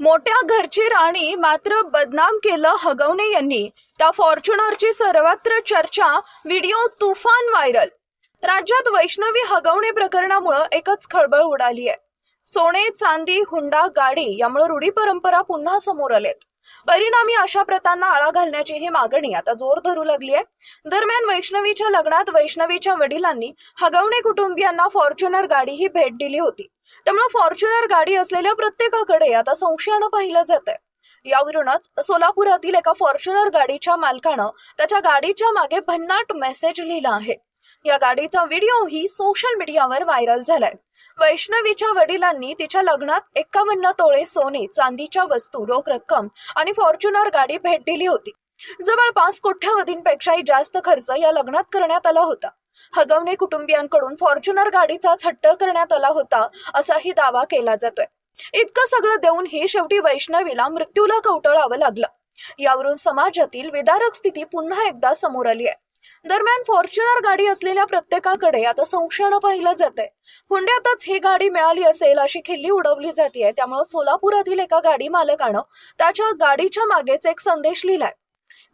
मोठ्या घरची राणी मात्र बदनाम केलं हगवणे यांनी. त्या फॉर्च्युनरची सर्वत्र चर्चा व्हिडिओ तुफान व्हायरल. राज्यात वैष्णवी हगवणे प्रकरणामुळं एकच खळबळ उडाली आहे सोने चांदी हुंडा गाडी यामुळे रूढी परंपरा पुन्हा समोर आलेत. परिणामी अशा प्रथांना आळा घालण्याची ही मागणी आता जोर धरू लागली आहे. दरम्यान वैष्णवीच्या लग्नात वैष्णवीच्या वडिलांनी हगवणे कुटुंबियांना फॉर्च्युनर गाडी ही भेट दिली होती. त्यामुळे फॉर्च्युनर गाडी असलेल्या प्रत्येकाकडे आता संशयानं पाहिलं जात आहे यावरूनच सोलापुरातील एका फॉर्च्युनर गाडीच्या मालकानं त्याच्या गाडीच्या मागे भन्नाट मेसेज लिहिला आहे. या गाडीचा व्हिडिओही सोशल मीडियावर व्हायरल झालाय. वैष्णवीच्या वडिलांनी तिच्या लग्नात एक्कावन्न तोळे सोने चांदीच्या वस्तू रोख रक्कम आणि फॉर्च्युनर गाडी भेट दिली होती. जवळपास कोट्यावधींपेक्षाही जास्त खर्च या लग्नात करण्यात आला होता. हगवणे कुटुंबियांकडून फॉर्च्युनर गाडीचाच हट्ट करण्यात आला होता असाही दावा केला जातोय. इतकं सगळं देऊनही शेवटी वैष्णवीला मृत्यूला कवटळावं लागलं. यावरून समाजातील विदारक स्थिती पुन्हा एकदा समोर आली आहे. दरम्यान फॉर्च्युनर गाडी असलेल्या प्रत्येकाकडे आता संशयानं पाहिलं जातंय. हुंड्यातच ही गाडी मिळाली असेल अशी खिल्ली उडवली जाते त्यामुळे सोलापुरातील एका गाडी मालकानं त्याच्या गाडीच्या मागेच एक संदेश लिहिलाय.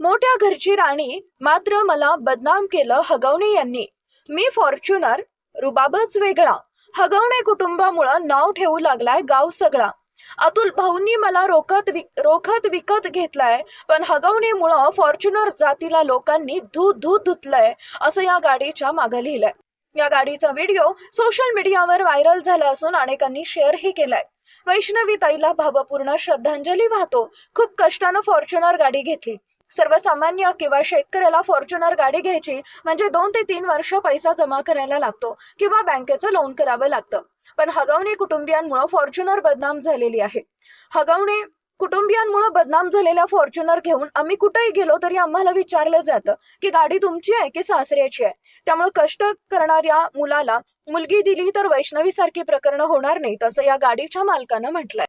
मोठ्या घरची राणी मात्र मला बदनाम केलं हगवणे यांनी. मी फॉर्च्युनर रुबाबच वेगळा. हगवणे कुटुंबामुळं नाव ठेवू लागलाय गाव सगळा. अतुल भाऊंनी मला रोखत विक- रोखत विकत घेतलाय पण हगवणीमुळं फॉर्च्युनर जातीला लोकांनी धू धू धुतलंय असं या गाडीच्या मागं लिहिलंय. या गाडीचा व्हिडिओ सोशल मीडियावर व्हायरल झाला असून अनेकांनी शेअरही केलाय. वैष्णवी ताईला भावपूर्ण श्रद्धांजली वाहतो. खूप कष्टानं फॉर्च्युनर गाडी घेतली. सर्वसामान्य किंवा शेतकऱ्याला फॉर्च्युनर गाडी घ्यायची म्हणजे दोन ते तीन वर्ष पैसा जमा करायला लागतो किंवा बँकेचं लोन करावं लागतं. पण हगवणे कुटुंबियांमुळे फॉर्च्युनर बदनाम झालेली आहे. हगवणे कुटुंबियांमुळे बदनाम झालेल्या फॉर्च्युनर घेऊन आम्ही कुठेही गेलो तरी आम्हाला विचारलं जातं की गाडी तुमची आहे की सासऱ्याची आहे? त्यामुळे कष्ट करणाऱ्या मुलाला मुलगी दिली तर वैष्णवी सारखी प्रकरणं होणार नाहीत असं या गाडीच्या मालकानं म्हटलंय.